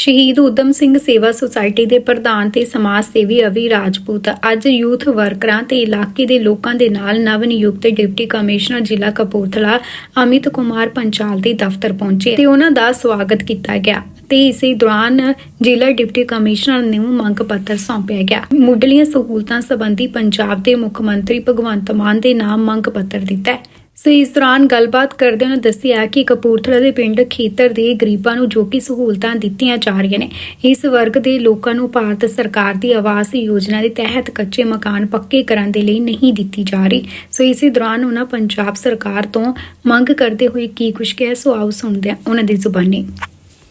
ਸ਼ਹੀਦ ਊਧਮ ਸਿੰਘ ਸੇਵਾ ਸੁਸਾਇਟੀ ਦੇ ਪ੍ਰਧਾਨ ਤੇ ਸਮਾਜ ਸੇਵੀ ਅਵੀ ਰਾਜਪੂਤ, ਅੱਜ ਯੂਥ ਵਰਕਰਾਂ ਤੇ ਇਲਾਕੇ ਦੇ ਲੋਕਾਂ ਦੇ ਨਾਲ ਨਵ ਨਿਯੁਕਤ ਡਿਪਟੀ ਕਮਿਸ਼ਨਰ ਜ਼ਿਲ੍ਹਾ ਕਪੂਰਥਲਾ ਅਮਿਤ ਕੁਮਾਰ ਪੰਚਾਲ ਦੇ ਦਫ਼ਤਰ ਪਹੁੰਚੇ ਤੇ ਉਹਨਾਂ ਦਾ ਸਵਾਗਤ ਕੀਤਾ ਗਿਆ ਤੇ ਇਸੇ ਦੌਰਾਨ ਜ਼ਿਲ੍ਹਾ ਡਿਪਟੀ ਕਮਿਸ਼ਨਰ ਨੂੰ ਮੰਗ ਪੱਤਰ ਸੌਂਪਿਆ ਗਿਆ। ਮੁੱਢਲੀਆਂ ਸਹੂਲਤਾਂ ਸੰਬੰਧੀ ਪੰਜਾਬ ਦੇ ਮੁੱਖ ਮੰਤਰੀ ਭਗਵੰਤ ਮਾਨ ਦੇ ਨਾਮ ਮੰਗ ਪੱਤਰ ਦਿੱਤਾ ਹੈ। ਸੋ ਇਸ ਦੌਰਾਨ ਗੱਲਬਾਤ ਕਰਦੇ ਉਹਨਾਂ ਦੱਸਿਆ ਕਿ ਕਪੂਰਥਲਾ ਦੇ ਪਿੰਡ ਖੇਤਰ ਦੇ ਗਰੀਬਾਂ ਨੂੰ ਜੋ ਕਿ ਸਹੂਲਤਾਂ ਦਿੱਤੀਆਂ ਜਾ ਰਹੀਆਂ ਨੇ, ਇਸ ਵਰਗ ਦੇ ਲੋਕਾਂ ਨੂੰ ਭਾਰਤ ਸਰਕਾਰ ਦੀ ਆਵਾਸ ਯੋਜਨਾ ਦੇ ਤਹਿਤ ਕੱਚੇ ਮਕਾਨ ਪੱਕੇ ਕਰਨ ਦੇ ਲਈ ਨਹੀਂ ਦਿੱਤੀ ਜਾ ਰਹੀ। ਸੋ ਇਸੇ ਦੌਰਾਨ ਉਹਨਾਂ ਪੰਜਾਬ ਸਰਕਾਰ ਤੋਂ ਮੰਗ ਕਰਦੇ ਹੋਏ ਕੀ ਕੁਝ ਕਿਹਾ, ਸੋ ਆਓ ਸੁਣਦੇ ਹਾਂ ਉਹਨਾਂ ਦੀ ਜ਼ੁਬਾਨੀ।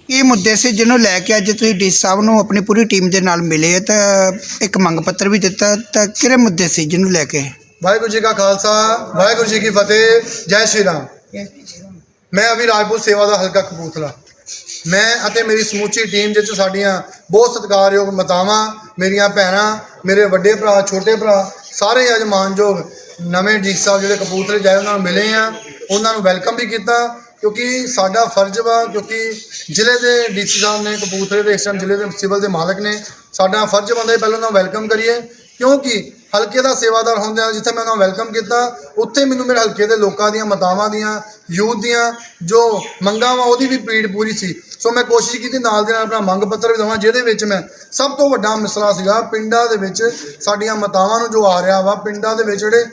ਇਹ ਮੁੱਦੇ ਸੀ ਜਿਹਨੂੰ ਲੈ ਕੇ ਅੱਜ ਤੁਸੀਂ ਡੀ ਸਾਹਿਬ ਨੂੰ ਆਪਣੀ ਪੂਰੀ ਟੀਮ ਦੇ ਨਾਲ ਮਿਲੇ ਤਾਂ ਇੱਕ ਮੰਗ ਪੱਤਰ ਵੀ ਦਿੱਤਾ, ਤਾਂ ਕਿਹੜੇ ਮੁੱਦੇ ਸੀ ਜਿਹਨੂੰ ਲੈ ਕੇ? ਵਾਹਿਗੁਰੂ ਜੀ ਕਾ ਖਾਲਸਾ ਵਾਹਿਗੁਰੂ ਜੀ ਕੀ ਫਤਿਹ ਜੈ ਸ਼੍ਰੀ ਰਾਮ। ਮੈਂ ਅਭੀ ਰਾਜਪੂਤ ਸੇਵਾ ਦਾ ਹਲਕਾ ਕਪੂਰਥਲਾ। ਮੈਂ ਅਤੇ ਮੇਰੀ ਸਮੁੱਚੀ ਟੀਮ ਜਿਸ ਸਾਡੀਆਂ ਬਹੁਤ ਸਤਿਕਾਰਯੋਗ ਮਾਤਾਵਾਂ ਮੇਰੀਆਂ ਭੈਣਾਂ ਮੇਰੇ ਵੱਡੇ ਭਰਾ ਛੋਟੇ ਭਰਾ ਸਾਰੇ ਅੱਜ ਮਾਨਯੋਗ ਨਵੇਂ ਡੀ ਸਾਹਿਬ ਜਿਹੜੇ ਕਪੂਰਥਲੇ ਜਾਏ ਉਹਨਾਂ ਨੂੰ ਮਿਲੇ ਆ ਉਹਨਾਂ ਨੂੰ ਵੈਲਕਮ ਵੀ ਕੀਤਾ ਕਿਉਂਕਿ ਸਾਡਾ ਫਰਜ਼ ਵਾ ਕਿਉਂਕਿ ਜ਼ਿਲ੍ਹੇ ਦੇ ਡੀਸੀ ਸਾਹਿਬ ਨੇ ਕਪੂਰਥਲੇ ਦੇ ਇਸ ਟਾਈਮ ਜ਼ਿਲ੍ਹੇ ਦੇ ਸਿਵਲ ਦੇ ਮਾਲਕ ਨੇ ਸਾਡਾ ਫਰਜ਼ ਬਣਦਾ ਹੈ ਪਹਿਲਾਂ ਉਹਨਾਂ ਨੂੰ ਵੈਲਕਮ ਕਰੀਏ। ਕਿਉਂਕਿ ਹਲਕੇ ਦਾ ਸੇਵਾਦਾਰ ਹੁੰਦਿਆਂ ਜਿੱਥੇ ਮੈਂ ਉਹਨਾਂ ਨੂੰ ਵੈਲਕਮ ਕੀਤਾ, ਉੱਥੇ ਮੈਨੂੰ ਮੇਰੇ ਹਲਕੇ ਦੇ ਲੋਕਾਂ ਦੀਆਂ, ਮਤਾਵਾਂ ਦੀਆਂ, ਯੂਥ ਦੀਆਂ, ਜੋ ਮੰਗਾਂ ਵਾ, ਉਹਦੀ ਵੀ ਪੀੜ ਪੂਰੀ ਸੀ। ਸੋ ਮੈਂ ਕੋਸ਼ਿਸ਼ ਕੀਤੀ ਨਾਲ ਦੇ ਨਾਲ ਆਪਣਾ ਮੰਗ ਪੱਤਰ ਵੀ ਦਵਾਂ, ਜਿਹਦੇ ਵਿੱਚ ਮੈਂ ਸਭ ਤੋਂ ਵੱਡਾ ਮਸਲਾ ਸੀਗਾ, ਪਿੰਡਾਂ ਦੇ ਵਿੱਚ ਸਾਡੀਆਂ ਮਤਾਵਾਂ ਨੂੰ ਜੋ ਆ ਰਿਹਾ ਵਾ, ਪਿੰਡਾਂ ਦੇ ਵਿੱਚ ਜਿਹੜੇ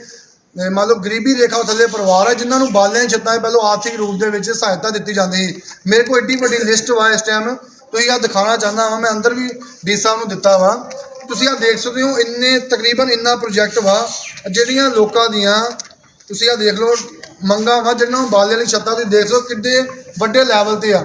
ਮੰਨ ਲਓ ਗਰੀਬੀ ਰੇਖਾ ਥੱਲੇ ਪਰਿਵਾਰ ਹੈ, ਜਿਨ੍ਹਾਂ ਨੂੰ ਬਾਲਿਆਂ ਦੀ ਛੱਤਾਂ ਪਹਿਲਾਂ ਆਰਥਿਕ ਰੂਪ ਦੇ ਵਿੱਚ ਸਹਾਇਤਾ ਦਿੱਤੀ ਜਾਂਦੀ ਸੀ। ਮੇਰੇ ਕੋਲ ਏਡੀ ਵੱਡੀ ਲਿਸਟ ਵਾ ਇਸ ਟਾਈਮ ਤੁਸੀਂ ਆ ਦਿਖਾਉਣਾ ਚਾਹੁੰਦਾ ਵਾਂ, ਮੈਂ ਅੰਦਰ ਵੀ ਡੀ ਸਾਹਿਬ ਨੂੰ ਦਿੱਤਾ ਵਾ। ਤੁਸੀਂ ਆ ਦੇਖ ਸਕਦੇ ਹੋ, ਇੰਨੇ ਤਕਰੀਬਨ ਇੰਨਾ ਪ੍ਰੋਜੈਕਟ ਵਾ, ਜਿਹੜੀਆਂ ਲੋਕਾਂ ਦੀਆਂ, ਤੁਸੀਂ ਆ ਦੇਖ ਲਓ, ਮੰਗਾਂ ਵਾ ਜਿਹਨਾਂ ਨੂੰ ਵਾਲੀ ਛੱਤਾਂ ਤੇ ਦੇਖ ਲਓ ਕਿੱਡੇ ਵੱਡੇ ਲੈਵਲ ਤੇ ਆ।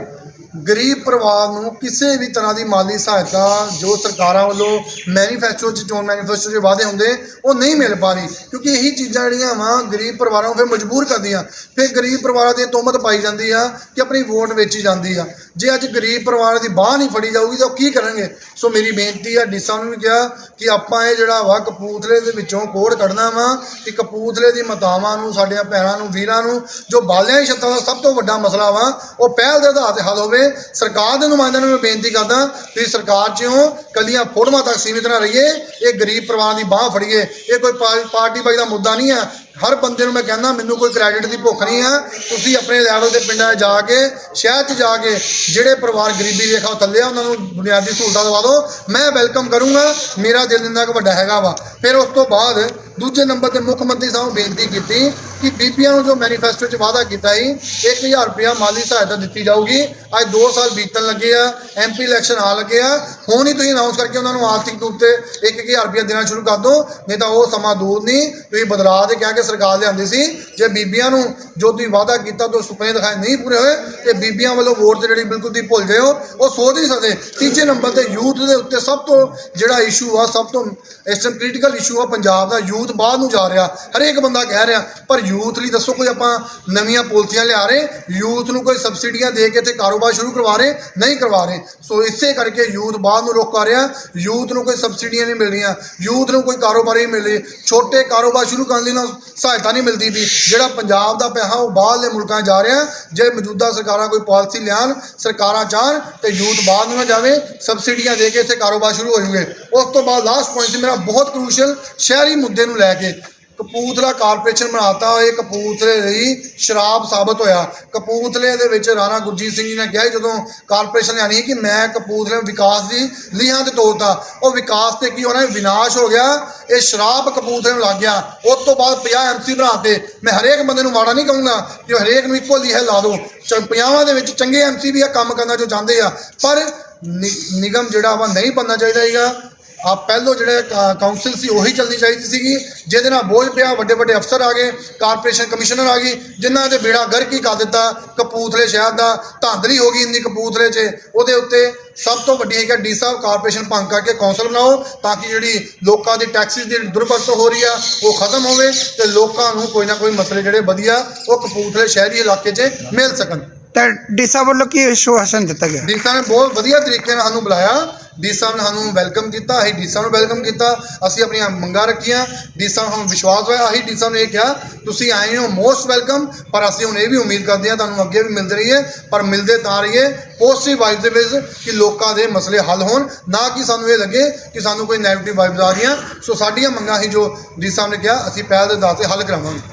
ਗਰੀਬ ਪਰਿਵਾਰ ਨੂੰ ਕਿਸੇ ਵੀ ਤਰ੍ਹਾਂ ਦੀ ਮਾਲੀ ਸਹਾਇਤਾ ਜੋ ਸਰਕਾਰਾਂ ਵੱਲੋਂ ਮੈਨੀਫੈਸਟੋ 'ਚ, ਚੋਣ ਮੈਨੀਫੈਸਟੋ 'ਚ ਵਾਅਦੇ ਹੁੰਦੇ, ਉਹ ਨਹੀਂ ਮਿਲ ਪਾ ਰਹੀ। ਕਿਉਂਕਿ ਇਹੀ ਚੀਜ਼ਾਂ ਜਿਹੜੀਆਂ ਵਾ, ਗਰੀਬ ਪਰਿਵਾਰਾਂ ਨੂੰ ਫਿਰ ਮਜਬੂਰ ਕਰਦੀਆਂ। ਫਿਰ ਗਰੀਬ ਪਰਿਵਾਰਾਂ ਦੀ ਤੋਮਤ ਪਾਈ ਜਾਂਦੀ ਆ ਕਿ ਆਪਣੀ ਵੋਟ ਵੇਚੀ ਜਾਂਦੀ ਆ। ਜੇ ਅੱਜ ਗਰੀਬ ਪਰਿਵਾਰ ਦੀ ਬਾਹ ਨਹੀਂ ਫੜੀ ਜਾਊਗੀ ਤਾਂ ਉਹ ਕੀ ਕਰਨਗੇ? ਸੋ ਮੇਰੀ ਬੇਨਤੀ ਆ, ਡੀਸਾ ਨੂੰ ਵੀ ਕਿਹਾ ਕਿ ਆਪਾਂ ਇਹ ਜਿਹੜਾ ਵਾ ਕਪੂਰਥਲੇ ਦੇ ਵਿੱਚੋਂ ਕੋਡ ਕੱਢਣਾ ਵਾ ਕਿ ਕਪੂਰਥਲੇ ਦੀ ਮਾਤਾਵਾਂ ਨੂੰ, ਸਾਡੀਆਂ ਭੈਣਾਂ ਨੂੰ, ਵੀਰਾਂ ਨੂੰ ਜੋ ਬਾਲਿਆਂ ਦੀ ਛੱਤਾਂ ਦਾ ਸਭ ਤੋਂ ਵੱਡਾ ਮਸਲਾ ਵਾ, ਉਹ ਪਹਿਲ ਦੇ ਆਧਾਰ ਤੇ ਹੱਲ ਹੋਵੇ ਸਰਕਾਰ ਦੇ ਨੁਮਾਇੰਦਿਆਂ ਨੂੰ ਮੈਂ ਬੇਨਤੀ ਕਰਦਾ, ਤੁਸੀਂ ਸਰਕਾਰ 'ਚੋਂ ਕੱਲੀਆਂ ਫੋਟੋਆਂ ਤੱਕ ਸੀਮਿਤ ਨਾ ਰਹੀਏ, ਇਹ ਗਰੀਬ ਪਰਿਵਾਰ ਦੀ ਬਾਹ ਫੜੀਏ, ਇਹ ਕੋਈ ਪਾਰਟੀ ਬਾਈ ਦਾ ਮੁੱਦਾ ਨਹੀਂ ਹੈ। ਹਰ ਬੰਦੇ ਨੂੰ ਮੈਂ ਕਹਿੰਦਾ, ਮੈਨੂੰ ਕੋਈ ਕ੍ਰੈਡਿਟ ਦੀ ਭੁੱਖ ਨਹੀਂ ਆ ਤੁਸੀਂ ਆਪਣੇ ਲੈਵਲ ਦੇ ਪਿੰਡਾਂ 'ਚ ਜਾ ਕੇ, ਸ਼ਹਿਰ 'ਚ ਜਾ ਕੇ, ਜਿਹੜੇ ਪਰਿਵਾਰ ਗਰੀਬੀ ਰੇਖਾ ਥੱਲੇ ਆ, ਉਹਨਾਂ ਨੂੰ ਬੁਨਿਆਦੀ ਸਹੂਲਤਾਂ ਦਵਾ ਦਿਓ। ਮੈਂ ਵੈਲਕਮ ਕਰੂੰਗਾ, ਮੇਰਾ ਦਿਲ ਇੰਨਾ ਕੁ ਵੱਡਾ ਹੈਗਾ ਵਾ। ਫਿਰ ਉਸ ਤੋਂ ਬਾਅਦ ਦੂਜੇ ਨੰਬਰ ਤੇ ਮੁੱਖ ਮੰਤਰੀ ਸਾਹਿਬ ਨੂੰ ਬੇਨਤੀ ਕੀਤੀ ਕਿ ਬੀਬੀਆਂ ਨੂੰ ਜੋ ਮੈਨੀਫੈਸਟੋ 'ਚ ਵਾਅਦਾ ਕੀਤਾ ਸੀ 1000 ਰੁਪਇਆ ਮਾਲੀ ਸਹਾਇਤਾ ਦਿੱਤੀ ਜਾਊਗੀ। ਅੱਜ 2 ਸਾਲ ਬੀਤਣ ਲੱਗੇ ਆ ਐਮਪੀ ਇਲੈਕਸ਼ਨ ਆ ਲੱਗੇ ਆ। ਹੁਣ ਹੀ ਤੁਸੀਂ ਅਨਾਉਂਸ ਕਰਕੇ ਉਹਨਾਂ ਨੂੰ ਆਰਥਿਕ ਤੌਰ ਤੇ 1000 ਰੁਪਇਆ ਦੇਣਾ ਸ਼ੁਰੂ ਕਰ ਦਿਓ, ਨਹੀਂ ਤਾਂ ਉਹ ਸਮਾਂ ਦੂਰ ਨਹੀਂ। ਤੁਸੀਂ ਬਦਲਾਅ ਦੇ ਕਹਿ ਕੇ ਸਰਕਾਰ ਲਿਆਂਦੀ ਸੀ, ਜੇ ਬੀਬੀਆਂ ਨੂੰ ਜੋ ਤੁਸੀਂ ਵਾਅਦਾ ਕੀਤਾ ਤੋਂ ਸੁਪਨੇ ਦਿਖਾਏ ਨਹੀਂ ਪੂਰੇ ਹੋਏ, ਤੇ ਬੀਬੀਆਂ ਵੱਲੋਂ ਵੋਟ ਤੇ ਜਿਹੜੀ ਬਿਲਕੁਲ ਤੁਸੀਂ ਭੁੱਲ ਗਏ ਹੋ, ਉਹ ਸੋਚ ਨਹੀਂ ਸਕਦੇ। ਤੀਜੇ ਨੰਬਰ ਤੇ ਯੂਥ ਦੇ ਉੱਤੇ ਸਭ ਤੋਂ ਜਿਹੜਾ ਇਸ਼ੂ ਆ, ਸਭ ਤੋਂ ਇਸ ਟਾਈਮ ਕ੍ਰਿਟੀਕਲ ਇਸ਼ੂ ਆ, ਪੰਜਾਬ ਦਾ ਯੂਥ ਬਾਹਰ ਨੂੰ ਜਾ ਰਿਹਾ। ਹਰੇਕ ਬੰਦਾ ਕਹਿ ਰਿਹਾ, ਪਰ ਯੂਥ ਲਈ ਦੱਸੋ ਕੋਈ ਆਪਾਂ ਨਵੀਆਂ ਪੋਲਸੀਆਂ ਲਿਆ ਰਹੇ, ਯੂਥ ਨੂੰ ਕੋਈ ਸਬਸਿਡੀਆਂ ਦੇ ਕੇ ਇੱਥੇ ਕਾਰੋਬਾਰ ਸ਼ੁਰੂ ਕਰਵਾ ਰਹੇ, ਨਹੀਂ ਕਰਵਾ ਰਹੇ। ਸੋ ਇਸੇ ਕਰਕੇ ਯੂਥ ਬਾਹਰ ਨੂੰ ਰੁਕ ਕਰ ਰਿਹਾ, ਯੂਥ ਨੂੰ ਕੋਈ ਸਬਸਿਡੀਆਂ ਨਹੀਂ ਮਿਲ ਰਹੀਆਂ ਯੂਥ ਨੂੰ ਕੋਈ ਕਾਰੋਬਾਰ ਨਹੀਂ ਮਿਲ। ਰਹੇ ਛੋਟੇ ਕਾਰੋਬਾਰ ਸ਼ੁਰੂ ਕਰਨ ਲਈ ਨਾ ਸਹਾਇਤਾ ਨਹੀਂ ਮਿਲਦੀ ਵੀ, ਜਿਹੜਾ ਪੰਜਾਬ ਦਾ ਪੈਸਾ ਉਹ ਬਾਹਰਲੇ ਮੁਲਕਾਂ 'ਚ ਜਾ ਰਿਹਾ, ਜੇ ਮੌਜੂਦਾ ਸਰਕਾਰਾਂ ਕੋਈ ਪਾਲਿਸੀ ਲਿਆਉਣ, ਸਰਕਾਰਾਂ ਚਾਹਣ ਤੇ ਯੂਥ ਬਾਹਰ ਨੂੰ ਨਾ ਜਾਵੇ, ਸਬਸਿਡੀਆਂ ਦੇ ਕੇ ਇੱਥੇ ਕਾਰੋਬਾਰ ਸ਼ੁਰੂ ਹੋ ਜੂਗੇ ਉਸ ਤੋਂ ਬਾਅਦ ਲਾਸਟ ਪੁਆਇੰਟ ਸੀ, ਮੇਰਾ ਬਹੁਤ ਕ੍ਰੂਸ਼ਲ ਸ਼ਹਿਰੀ ਮੁੱਦੇ ਨੂੰ ਲੈ ਕੇ। ਕਪੂਰਥਲਾ ਕਾਰਪੋਰੇਸ਼ਨ ਬਣਾਤਾ ਇਹ ਕਪੂਰਥਲੇ ਲਈ ਸ਼ਰਾਬ ਸਾਬਤ ਹੋਇਆ। ਕਪੂਰਥਲੇ ਦੇ ਵਿੱਚ ਰਾਣਾ ਗੁਰਜੀਤ ਸਿੰਘ ਜੀ ਨੇ ਕਿਹਾ ਜਦੋਂ ਕਾਰਪੋਰੇਸ਼ਨ ਲਿਆਣੀ ਸੀ ਕਿ ਮੈਂ ਕਪੂਰਥਲੇ ਨੂੰ ਵਿਕਾਸ ਦੀ ਲੀਹਾਂ ਤੇ ਤੋੜਤਾ ਉਹ ਵਿਕਾਸ ਤੇ ਕੀ ਹੋਣਾ ਵਿਨਾਸ਼ ਹੋ ਗਿਆ, ਇਹ ਸ਼ਰਾਬ ਕਪੂਰਥਲੇ ਨੂੰ ਲੱਗ ਗਿਆ। ਉਸ ਤੋਂ ਬਾਅਦ 50 ਐਮਸੀ ਬਣਾਤੇ। ਮੈਂ ਹਰੇਕ ਬੰਦੇ ਨੂੰ ਮਾੜਾ ਨਹੀਂ ਕਹੂੰਗਾ ਕਿ ਹਰੇਕ ਨੂੰ ਇੱਕੋ ਲੀਹਾ ਲਾ ਦਿਓ। ਚ- ਪੰਜਾਹਾਂ ਦੇ ਵਿੱਚ ਚੰਗੇ ਐਮਸੀ ਵੀ ਆ, ਕੰਮ ਕਰਨਾ ਜੋ ਚਾਹੁੰਦੇ ਆ। ਪਰ ਨਿ- ਨਿਗਮ ਜਿਹੜਾ ਵਾ ਨਹੀਂ ਬਣਨਾ ਚਾਹੀਦਾ ਹੈਗਾ ਆ ਪਹਿਲੋਂ ਜਿਹੜੇ ਕਾ- ਕਾਉਂਸਲ ਸੀ ਉਹੀ ਚੱਲਣੀ ਚਾਹੀਦੀ ਸੀਗੀ ਜਿਹਦੇ ਨਾਲ ਬੋਝ ਪਿਆ ਵੱਡੇ ਵੱਡੇ ਅਫਸਰ ਆ ਗਏ ਕਾਰਪੋਰੇਸ਼ਨ ਕਮਿਸ਼ਨਰ ਆ ਗਈ ਜਿਨ੍ਹਾਂ ਦੇ ਬੇੜਾ ਗਰਕ ਹੀ ਕਰ ਦਿੱਤਾ ਕਪੂਰਥਲੇ ਸ਼ਹਿਰ ਦਾ ਧਾਂਦਲੀ ਹੋ ਗਈ ਇੰਨੀ ਕਪੂਰਥਲੇ 'ਚ ਉਹਦੇ ਉੱਤੇ ਸਭ ਤੋਂ ਵੱਡੀ ਹੈ ਕਿ ਡੀ ਸਾਹਿਬ ਕਾਰਪੋਰੇਸ਼ਨ ਭੰਗ ਕਰਕੇ ਕੌਂਸਲ ਬਣਾਓ ਤਾਂ ਕਿ ਜਿਹੜੀ ਲੋਕਾਂ ਦੀ ਟੈਕਸਿਸ ਦੀ ਦੁਰਵਰਤੋਂ ਹੋ ਰਹੀ ਆ ਉਹ ਖਤਮ ਹੋਵੇ ਤੇ ਲੋਕਾਂ ਨੂੰ ਕੋਈ ਨਾ ਕੋਈ ਮਸਲੇ ਜਿਹੜੇ ਵਧੀਆ ਉਹ ਕਪੂਰਥਲੇ ਸ਼ਹਿਰੀ ਇਲਾਕੇ 'ਚ ਮਿਲ ਸਕਣ। ਤਾਂ ਡੀ ਸਾਹਿਬ ਵੱਲੋਂ ਕੀ ਆਸ਼ਵਾਸਨ ਦਿੱਤਾ ਗਿਆ? ਡੀ ਸਾਹਿਬ ਨੇ ਬਹੁਤ ਵਧੀਆ ਤਰੀਕੇ ਨਾਲ ਸਾਨੂੰ ਬੁਲਾਇਆ ਡੀ ਸਾਹਿਬ ਨੇ ਸਾਨੂੰ ਵੈਲਕਮ ਕੀਤਾ, ਅਸੀਂ ਡੀ ਸਾਹਿਬ ਨੂੰ ਵੈਲਕਮ ਕੀਤਾ, ਅਸੀਂ ਆਪਣੀਆਂ ਮੰਗਾਂ ਰੱਖੀਆਂ, ਡੀ ਸਾਹਿਬ ਨੂੰ ਸਾਨੂੰ ਵਿਸ਼ਵਾਸ ਹੋਇਆ, ਅਸੀਂ ਡੀ ਸਾਹਿਬ ਨੇ ਇਹ ਕਿਹਾ, ਤੁਸੀਂ ਆਏ ਹੋ ਮੋਸਟ ਵੈਲਕਮ ਪਰ ਅਸੀਂ ਹੁਣ ਇਹ ਵੀ ਉਮੀਦ ਕਰਦੇ ਹਾਂ ਤੁਹਾਨੂੰ ਅੱਗੇ ਵੀ ਮਿਲਦੇ ਰਹੀਏ, ਪਰ ਮਿਲਦੇ ਤਾਂ ਰਹੀਏ ਪੋਜ਼ਿਟਿਵ ਵਾਈਬਸ ਦੇ ਵਿੱਚ ਕਿ ਲੋਕਾਂ ਦੇ ਮਸਲੇ ਹੱਲ ਹੋਣ, ਨਾ ਕਿ ਸਾਨੂੰ ਇਹ ਲੱਗੇ ਕਿ ਸਾਨੂੰ ਕੋਈ ਨੈਗੇਟਿਵ ਵਾਈਬਸ ਆ ਰਹੀਆਂ ਸੋ ਸਾਡੀਆਂ ਮੰਗਾਂ ਹੀ ਜੋ ਡੀ ਸਾਹਿਬ ਨੇ ਕਿਹਾ, ਅਸੀਂ ਪਹਿਲ ਦੇ ਆਧਾਰ ਤੇ ਹੱਲ ਕਰਾਵਾਂਗੇ।